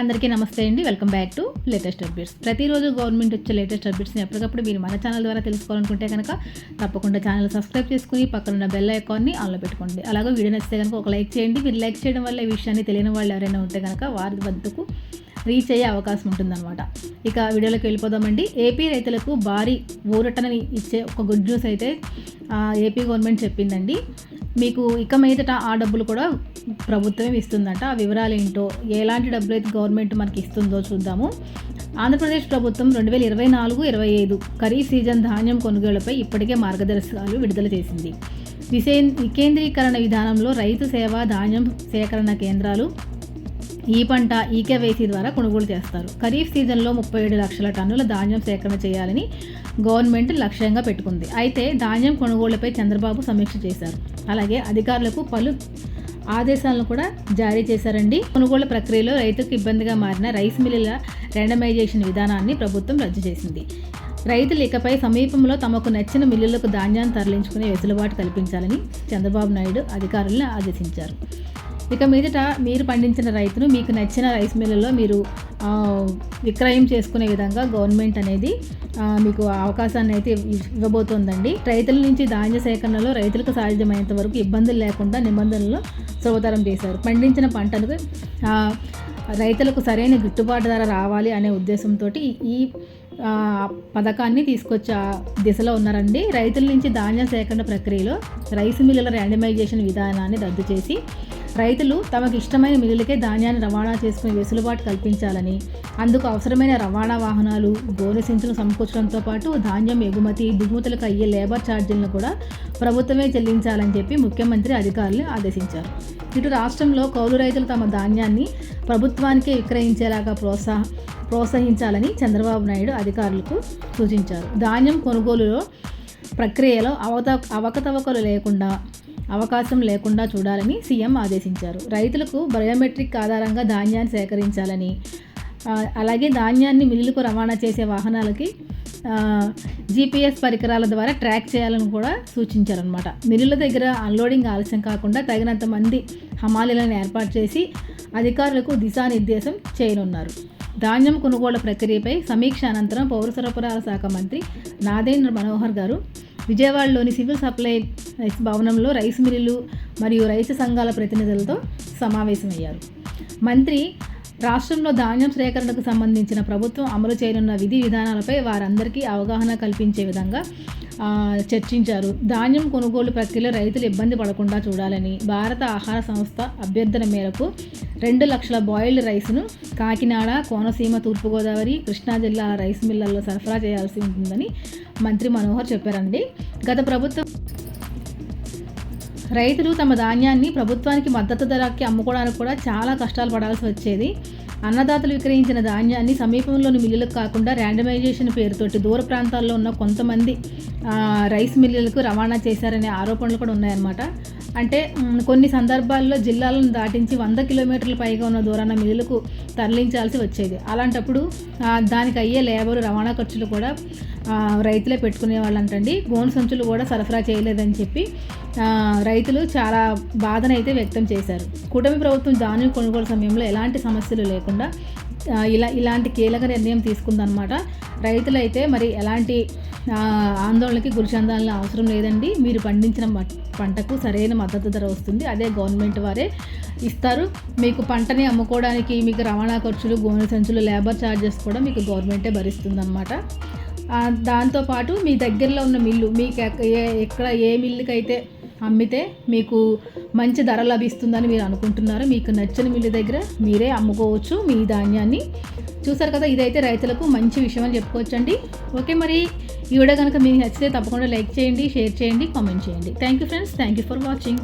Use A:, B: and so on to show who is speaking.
A: అందరికీ నమస్తే అండి. Welcome back to latest updates ప్రతిరోజు గవర్నమెంట్ వచ్చే లేటెస్ట్ అప్డేట్స్ని ఎప్పటికప్పుడు మీరు మన ఛానల్ ద్వారా తెలుసుకోవాలనుకుంటే కనుక తప్పకుండా ఛానల్ సబ్స్క్రైబ్ చేసుకుని పక్కన బెల్ ఐకాన్ని ఆన్లో పెట్టుకోండి. అలాగే వీడియో నచ్చితే కనుక ఒక లైక్ చేయండి. మీరు లైక్ చేయడం వల్ల ఈ విషయాన్ని తెలియని వాళ్ళు ఎవరైనా ఉంటే కనుక వారి వద్దకు రీచ్ అయ్యే అవకాశం ఉంటుందన్నమాట. ఇక వీడియోలోకి వెళ్ళిపోదామండి. ఏపీ రైతులకు భారీ ఊరటనని ఇచ్చే ఒక గుడ్ న్యూస్ అయితే ఏపీ గవర్నమెంట్ చెప్పిందండి. మీకు ఇక మీదట ఆ డబ్బులు కూడా ప్రభుత్వమే ఇస్తుందట. ఆ వివరాలు ఏంటో ఎలాంటి డబ్బులు అయితే గవర్నమెంట్ మనకి ఇస్తుందో చూద్దాము. ఆంధ్రప్రదేశ్ ప్రభుత్వం రెండు వేల ఇరవై నాలుగు ఇరవై ఐదు ఖరీఫ్ సీజన్ ధాన్యం కొనుగోలుపై ఇప్పటికే మార్గదర్శకాలు విడుదల చేసింది. విసే వికేంద్రీకరణ విధానంలో రైతు సేవ ధాన్యం సేకరణ కేంద్రాలు ఈ పంట ఈకేవైసీ ద్వారా కొనుగోలు చేస్తారు. ఖరీఫ్ సీజన్లో ముప్పై ఏడు లక్షల టన్నుల ధాన్యం సేకరణ చేయాలని గవర్నమెంట్ లక్ష్యంగా పెట్టుకుంది. అయితే ధాన్యం కొనుగోళ్ళపై చంద్రబాబు సమీక్ష చేశారు. అలాగే అధికారులకు పలు ఆదేశాలను కూడా జారీ చేశారండి. కొనుగోళ్ళ ప్రక్రియలో రైతుకు ఇబ్బందిగా మారిన రైస్ మిల్లుల రెండమైజేషన్ విధానాన్ని ప్రభుత్వం రద్దు చేసింది. రైతులు ఇకపై సమీపంలో తమకు నచ్చిన మిల్లులకు ధాన్యాన్ని తరలించుకునే వెసులుబాటు కల్పించాలని చంద్రబాబు నాయుడు అధికారులను ఆదేశించారు. ఇక మీదట మీరు పండించిన రైతును మీకు నచ్చిన రైస్ మిల్లులో మీరు విక్రయం చేసుకునే విధంగా గవర్నమెంట్ అనేది మీకు అవకాశాన్ని అయితే ఇవ్వబోతోందండి. రైతుల నుంచి ధాన్య సేకరణలో రైతులకు సాధ్యమైనంత వరకు ఇబ్బందులు లేకుండా నిబంధనలు సులభతరం చేశారు. పండించిన పంటలకు రైతులకు సరైన గిట్టుబాటు ధర రావాలి అనే ఉద్దేశంతో ఈ పథకాన్ని తీసుకొచ్చే దిశలో ఉన్నారండి. రైతుల నుంచి ధాన్య సేకరణ ప్రక్రియలో రైస్ మిల్లుల ర్యాండమైజేషన్ విధానాన్ని రద్దు చేసి రైతులు తమకు ఇష్టమైన మిల్లులకే ధాన్యాన్ని రవాణా చేసుకునే వెసులుబాటు కల్పించాలని అందుకు అవసరమైన రవాణా వాహనాలు గోనె సించులు సమకూర్చడంతో పాటు ధాన్యం ఎగుమతి దిగుమతులకు అయ్యే లేబర్ ఛార్జీలను కూడా ప్రభుత్వమే చెల్లించాలని చెప్పి ముఖ్యమంత్రి అధికారులు ఆదేశించారు. ఇటు రాష్ట్రంలో కౌలు రైతులు తమ ధాన్యాన్ని ప్రభుత్వానికే విక్రయించేలాగా ప్రోత్సాహ ప్రోత్సహించాలని చంద్రబాబు నాయుడు అధికారులకు సూచించారు. ధాన్యం కొనుగోలులో ప్రక్రియలో అవత అవకతవకలు లేకుండా అవకాశం లేకుండా చూడాలని సీఎం ఆదేశించారు. రైతులకు బయోమెట్రిక్ ఆధారంగా ధాన్యాన్ని సేకరించాలని అలాగే ధాన్యాన్ని మిల్లులకు రవాణా చేసే వాహనాలకి జీపీఎస్ పరికరాల ద్వారా ట్రాక్ చేయాలని కూడా సూచించారనమాట మిల్లుల దగ్గర అన్లోడింగ్ ఆలస్యం కాకుండా తగినంత మంది హమాలీలను ఏర్పాటు చేసి అధికారులకు దిశానిర్దేశం చేయనున్నారు. ధాన్యం కొనుగోళ్ళ ప్రక్రియపై సమీక్ష అనంతరం పౌర సరఫరాల శాఖ మంత్రి నాదేంద్ర మనోహర్ గారు విజయవాడలోని సివిల్ సప్లై భవనంలో రైస్ మిల్లులు మరియు రైతు సంఘాల ప్రతినిధులతో సమావేశమయ్యారు. మంత్రి రాష్ట్రంలో ధాన్యం సేకరణకు సంబంధించిన ప్రభుత్వం అమలు చేయనున్న విధి విధానాలపై వారందరికీ అవగాహన కల్పించే విధంగా చర్చించారు. ధాన్యం కొనుగోలు ప్రక్రియలో రైతులు ఇబ్బంది పడకుండా చూడాలని భారత ఆహార సంస్థ అభ్యర్థన మేరకు రెండు లక్షల బాయిల్డ్ రైస్ను కాకినాడ కోనసీమ తూర్పుగోదావరి కృష్ణా జిల్లాల రైస్ మిల్లల్లో సరఫరా చేయాల్సి ఉంటుందని మంత్రి మనోహర్ చెప్పారండి. గత ప్రభుత్వం రైతులు తమ ధాన్యాన్ని ప్రభుత్వానికి మద్దతు ధరకి అమ్ముకోవడానికి కూడా చాలా కష్టాలు పడాల్సి వచ్చేది. అన్నదాతలు విక్రయించిన ధాన్యాన్ని సమీపంలోని మిల్లులకు కాకుండా ర్యాండమైజేషన్ పేరుతోటి దూర ప్రాంతాల్లో ఉన్న కొంతమంది రైస్ మిల్లులకు రవాణా చేశారనే ఆరోపణలు కూడా ఉన్నాయన్నమాట. అంటే కొన్ని సందర్భాల్లో జిల్లాలను దాటించి వంద కిలోమీటర్ల పైగా ఉన్న దూరాన మిల్లులకు తరలించాల్సి వచ్చేది. అలాంటప్పుడు దానికి అయ్యే లేబర్ రవాణా ఖర్చులు కూడా రైతులే పెట్టుకునే వాళ్ళంటండి. గోను సంచులు కూడా సరఫరా చేయలేదని చెప్పి రైతులు చాలా బాధనైతే వ్యక్తం చేశారు. కూటమి ప్రభుత్వం ధాన్యం కొనుగోలు సమయంలో ఎలాంటి సమస్యలు లేకుండా ఇలా ఇలాంటి కీలక నిర్ణయం తీసుకుందనమాట రైతులైతే మరి ఎలాంటి ఆందోళనకి గురి చెందాలని అవసరం లేదండి. మీరు పండించిన పంటకు సరైన మద్దతు ధర వస్తుంది. అదే గవర్నమెంట్ వారే ఇస్తారు. మీకు పంటని అమ్ముకోవడానికి మీకు రవాణా ఖర్చులు గోనె సంచులు లేబర్ ఛార్జెస్ కూడా మీకు గవర్నమెంటే భరిస్తుందన్నమాట. దాంతోపాటు మీ దగ్గరలో ఉన్న మిల్లు మీకు ఎక్కడ ఏ మిల్లుకైతే అమ్మితే మీకు మంచి ధర లభిస్తుందని మీరు అనుకుంటున్నారు. మీకు నచ్చిన మిల్లు దగ్గర మీరే అమ్ముకోవచ్చు మీ ధాన్యాన్ని. చూసారు కదా ఇదైతే రైతులకు మంచి విషయం అని చెప్పుకోవచ్చండి. ఓకే మరి ఈ వీడియో కనుక మీకు నచ్చితే తప్పకుండా లైక్ చేయండి షేర్ చేయండి కామెంట్ చేయండి. Thank you friends thank you for watching